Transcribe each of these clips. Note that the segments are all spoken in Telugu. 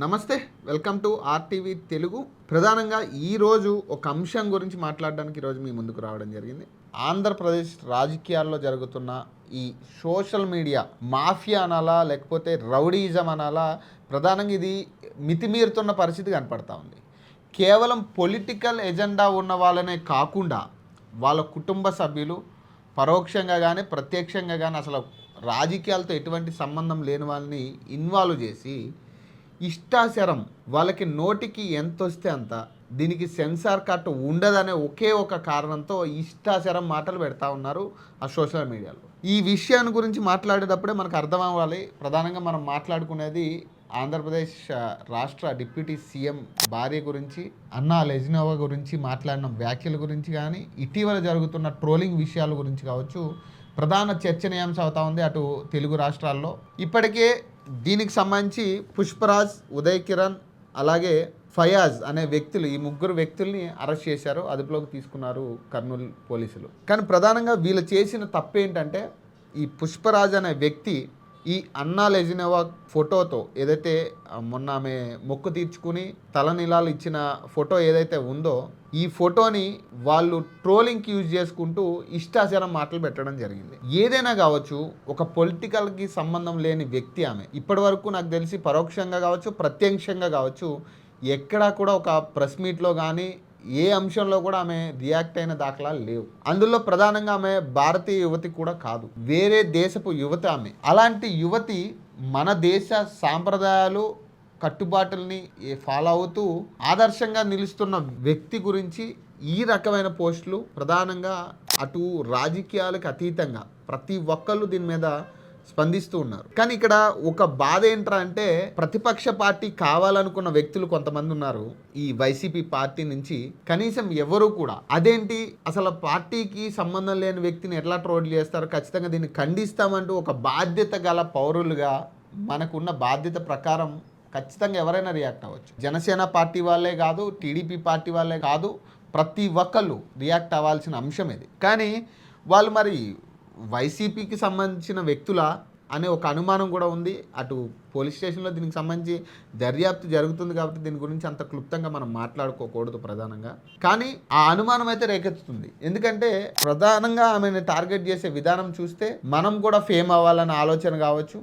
నమస్తే వెల్కమ్ టు ఆర్టీవీ తెలుగు. ప్రధానంగా ఈరోజు ఒక అంశం గురించి మాట్లాడడానికి ఈరోజు మీ ముందుకు రావడం జరిగింది. ఆంధ్రప్రదేశ్ రాజకీయాల్లో జరుగుతున్న ఈ సోషల్ మీడియా మాఫియా అనాలా లేకపోతే రౌడీజం అనాలా ప్రధానంగా ఇది మితిమీరుతున్న పరిస్థితి కనపడతా ఉంది. కేవలం పొలిటికల్ ఎజెండా ఉన్న వాళ్ళనే కాకుండా వాళ్ళ కుటుంబ సభ్యులు పరోక్షంగా కానీ ప్రత్యక్షంగా కానీ అసలు రాజకీయాలతో ఎటువంటి సంబంధం లేని వాళ్ళని ఇన్వాల్వ్ చేసి ఇష్టాశరం వాళ్ళకి నోటికి ఎంత వస్తే అంత. దీనికి సెన్సార్ కట్ ఉండదనే ఒకే ఒక కారణంతో ఇష్టాశరం మాటలు పెడతా ఉన్నారు ఆ సోషల్ మీడియాలో. ఈ విషయాన్ని గురించి మాట్లాడేటప్పుడే మనకు అర్థం అవ్వాలి ప్రధానంగా మనం మాట్లాడుకునేది ఆంధ్రప్రదేశ్ రాష్ట్ర డిప్యూటీ సీఎం భార్య గురించి అన్నా లెజినోవా గురించి మాట్లాడిన వ్యాఖ్యల గురించి కానీ ఇటీవల జరుగుతున్న ట్రోలింగ్ విషయాల గురించి కావచ్చు. ప్రధాన చర్చనీయాంశం అవుతా ఉంది అటు తెలుగు రాష్ట్రాల్లో. ఇప్పటికే దీనికి సంబంధించి పుష్పరాజ్ ఉదయ్ కిరణ్ అలాగే ఫయాజ్ అనే వ్యక్తులు ఈ ముగ్గురు వ్యక్తుల్ని అరెస్ట్ చేశారు అదుపులోకి తీసుకున్నారు కర్నూలు పోలీసులు. కానీ ప్రధానంగా వీళ్ళు చేసిన తప్పు ఏంటంటే ఈ పుష్పరాజ్ అనే వ్యక్తి ఈ అన్నా లెజినోవా ఫోటోతో ఏదైతే మొన్న ఆమె మొక్కు తీర్చుకుని తలనిలాలు ఇచ్చిన ఫోటో ఏదైతే ఉందో ఈ ఫోటోని వాళ్ళు ట్రోలింగ్కి యూజ్ చేసుకుంటూ ఇష్టాచారం మాటలు పెట్టడం జరిగింది. ఏదైనా కావచ్చు ఒక పొలిటికల్కి సంబంధం లేని వ్యక్తి ఆమె. ఇప్పటి వరకు నాకు తెలిసి పరోక్షంగా కావచ్చు ప్రత్యక్షంగా కావచ్చు ఎక్కడా కూడా ఒక ప్రెస్ మీట్లో కానీ ఏ అంశంలో కూడా ఆమె రియాక్ట్ అయిన దాఖలాలు లేవు. అందులో ప్రధానంగా ఆమె భారతీయ యువతి కూడా కాదు. వేరే దేశపు యువతి ఆమె. అలాంటి యువతి మన దేశ సాంప్రదాయాలు కట్టుబాటుల్ని ఫాలో అవుతూ ఆదర్శంగా నిలుస్తున్న వ్యక్తి గురించి ఈ రకమైన పోస్టులు ప్రధానంగా అటు రాజకీయాలకు అతీతంగా ప్రతి ఒక్కళ్ళు దీని మీద స్పందిస్తూ ఉన్నారు. కానీ ఇక్కడ ఒక బాధ ఏంట్రా అంటే ప్రతిపక్ష పార్టీ కావాలనుకున్న వ్యక్తులు కొంతమంది ఉన్నారు. ఈ వైసీపీ పార్టీ నుంచి కనీసం ఎవరు కూడా. అదేంటి? అసలు పార్టీకి సంబంధం లేని వ్యక్తిని ఎట్లా ట్రోల్ చేస్తారు? ఖచ్చితంగా దీన్ని ఖండిస్తామంటూ ఒక బాధ్యత గల పౌరులుగా మనకున్న బాధ్యత ప్రకారం ఖచ్చితంగా ఎవరైనా రియాక్ట్ అవ్వచ్చు. జనసేన పార్టీ వాళ్ళే కాదు టీడీపీ పార్టీ వాళ్ళే కాదు ప్రతి ఒక్కళ్ళు రియాక్ట్ అవ్వాల్సిన అంశం ఇది. కానీ వాళ్ళు మరి వైసీపీకి సంబంధించిన వ్యక్తుల అనే ఒక అనుమానం కూడా ఉంది. అటు పోలీస్ స్టేషన్లో దీనికి సంబంధించి దర్యాప్తు జరుగుతుంది కాబట్టి దీని గురించి అంత క్లుప్తంగా మనం మాట్లాడుకోకూడదు ప్రధానంగా. కానీ ఆ అనుమానం అయితే రేకెత్తుతుంది. ఎందుకంటే ప్రధానంగా ఆమెను టార్గెట్ చేసే విధానం చూస్తే మనం కూడా ఫేమ్ అవ్వాలనే ఆలోచన కావచ్చు.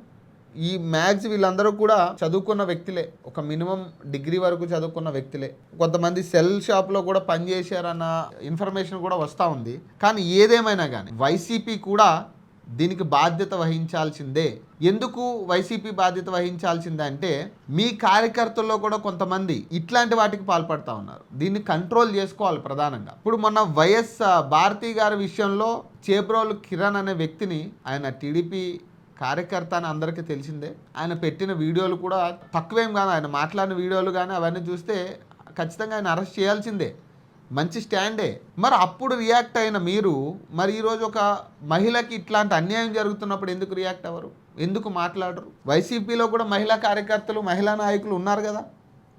ఈ మ్యాథ్స్ వీళ్ళందరూ కూడా చదువుకున్న వ్యక్తులే. ఒక మినిమం డిగ్రీ వరకు చదువుకున్న వ్యక్తులే. కొంతమంది సెల్ షాప్లో కూడా పనిచేశారన్న ఇన్ఫర్మేషన్ కూడా వస్తూ ఉంది. కానీ ఏదేమైనా కానీ వైసీపీ కూడా దీనికి బాధ్యత వహించాల్సిందే. ఎందుకు వైసీపీ బాధ్యత వహించాల్సిందే అంటే మీ కార్యకర్తల్లో కూడా కొంతమంది ఇట్లాంటి వాటికి పాల్పడతా ఉన్నారు. దీన్ని కంట్రోల్ చేసుకోవాలి ప్రధానంగా. ఇప్పుడు మొన్న వైఎస్ భారతి గారి విషయంలో చేబ్రోలు కిరణ్ అనే వ్యక్తిని ఆయన టీడీపీ కార్యకర్త అని అందరికీ తెలిసిందే. ఆయన పెట్టిన వీడియోలు కూడా తక్కువేం కాదు. ఆయన మాట్లాడిన వీడియోలు కానీ అవన్నీ చూస్తే ఖచ్చితంగా ఆయన అరెస్ట్ చేయాల్సిందే. మంచి స్టాండే. మరి అప్పుడు రియాక్ట్ అయిన మీరు మరి ఈరోజు ఒక మహిళకి ఇట్లాంటి అన్యాయం జరుగుతున్నప్పుడు ఎందుకు రియాక్ట్ అవ్వరు? ఎందుకు మాట్లాడరు? వైసీపీలో కూడా మహిళా కార్యకర్తలు మహిళా నాయకులు ఉన్నారు కదా.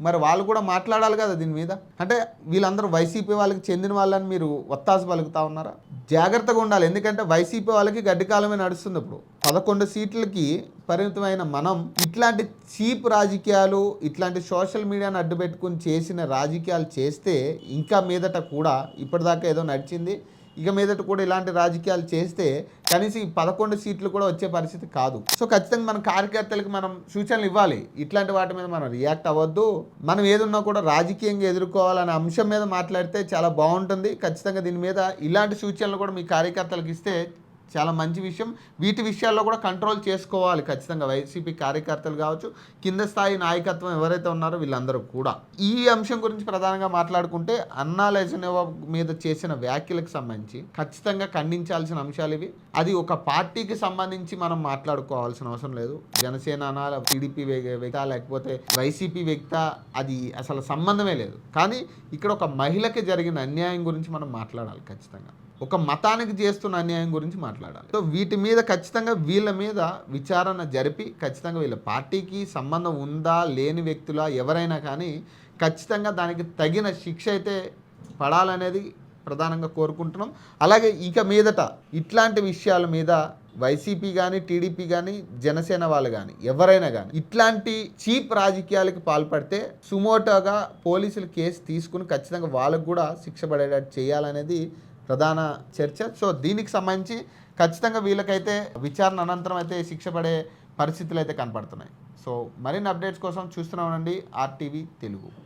మరి వాళ్ళు కూడా మాట్లాడాలి కదా దీని మీద? అంటే వీళ్ళందరూ వైసీపీ వాళ్ళకి చెందిన వాళ్ళని మీరు ఒత్తాసు పలుకుతా ఉన్నారా? జాగ్రత్తగా ఉండాలి. ఎందుకంటే వైసీపీ వాళ్ళకి గడ్డికాలమే నడుస్తుంది ఇప్పుడు. పదకొండు సీట్లకి పరిమితమైన మనం ఇట్లాంటి చీప్ రాజకీయాలు ఇట్లాంటి సోషల్ మీడియాను అడ్డుపెట్టుకుని చేసిన రాజకీయాలు చేస్తే ఇంకా మీదట కూడా ఇప్పటిదాకా ఏదో నడిచింది. ఇక మీదట కూడా ఇలాంటి రాజకీయాలు చేస్తే కనీసం ఈ పదకొండు సీట్లు కూడా వచ్చే పరిస్థితి కాదు. సో ఖచ్చితంగా మన కార్యకర్తలకు మనం సూచనలు ఇవ్వాలి. ఇట్లాంటి వాటి మీద మనం రియాక్ట్ అవ్వద్దు. మనం ఏదున్నా కూడా రాజకీయంగా ఎదుర్కోవాలనే అంశం మీద మాట్లాడితే చాలా బాగుంటుంది. ఖచ్చితంగా దీని మీద ఇలాంటి సూచనలు కూడా మీ కార్యకర్తలకు ఇస్తే చాలా మంచి విషయం. వీటి విషయాల్లో కూడా కంట్రోల్ చేసుకోవాలి ఖచ్చితంగా. వైసీపీ కార్యకర్తలు కావచ్చు కింద స్థాయి నాయకత్వం ఎవరైతే ఉన్నారో వీళ్ళందరూ కూడా. ఈ అంశం గురించి ప్రధానంగా మాట్లాడుకుంటే అన్నా లెజనేవా మీద చేసిన వ్యాఖ్యలకు సంబంధించి ఖచ్చితంగా ఖండించాల్సిన అంశాలు ఇవి. అది ఒక పార్టీకి సంబంధించి మనం మాట్లాడుకోవాల్సిన అవసరం లేదు. జనసేన అనా టీడీపీ వ్యక్త లేకపోతే వైసీపీ వ్యక్త అది అసలు సంబంధమే లేదు. కానీ ఇక్కడ ఒక మహిళకి జరిగిన అన్యాయం గురించి మనం మాట్లాడాలి ఖచ్చితంగా. ఒక మతానికి చేస్తున్న అన్యాయం గురించి మాట్లాడాలి. సో వీటి మీద ఖచ్చితంగా వీళ్ళ మీద విచారణ జరిపి ఖచ్చితంగా వీళ్ళ పార్టీకి సంబంధం ఉందా లేని వ్యక్తులా ఎవరైనా కానీ ఖచ్చితంగా దానికి తగిన శిక్ష అయితే పడాలనేది ప్రధానంగా కోరుకుంటున్నాం. అలాగే ఇక మీదట ఇట్లాంటి విషయాల మీద వైసీపీ కానీ టీడీపీ కానీ జనసేన వాళ్ళు కానీ ఎవరైనా కానీ ఇట్లాంటి చీప్ రాజకీయాలకు పాల్పడితే సుమోటోగా పోలీసులు కేసు తీసుకుని ఖచ్చితంగా వాళ్ళకు కూడా శిక్ష పడేటట్టు చేయాలనేది ప్రధాన చర్చ. సో దీనికి సంబంధించి ఖచ్చితంగా వీళ్ళకైతే విచారణ అనంతరం అయితే శిక్ష పడే పరిస్థితులు అయితే కనపడుతున్నాయి. సో మరిన్ని అప్డేట్స్ కోసం చూస్తూనే ఉండండి. ఆర్టీవీ తెలుగు.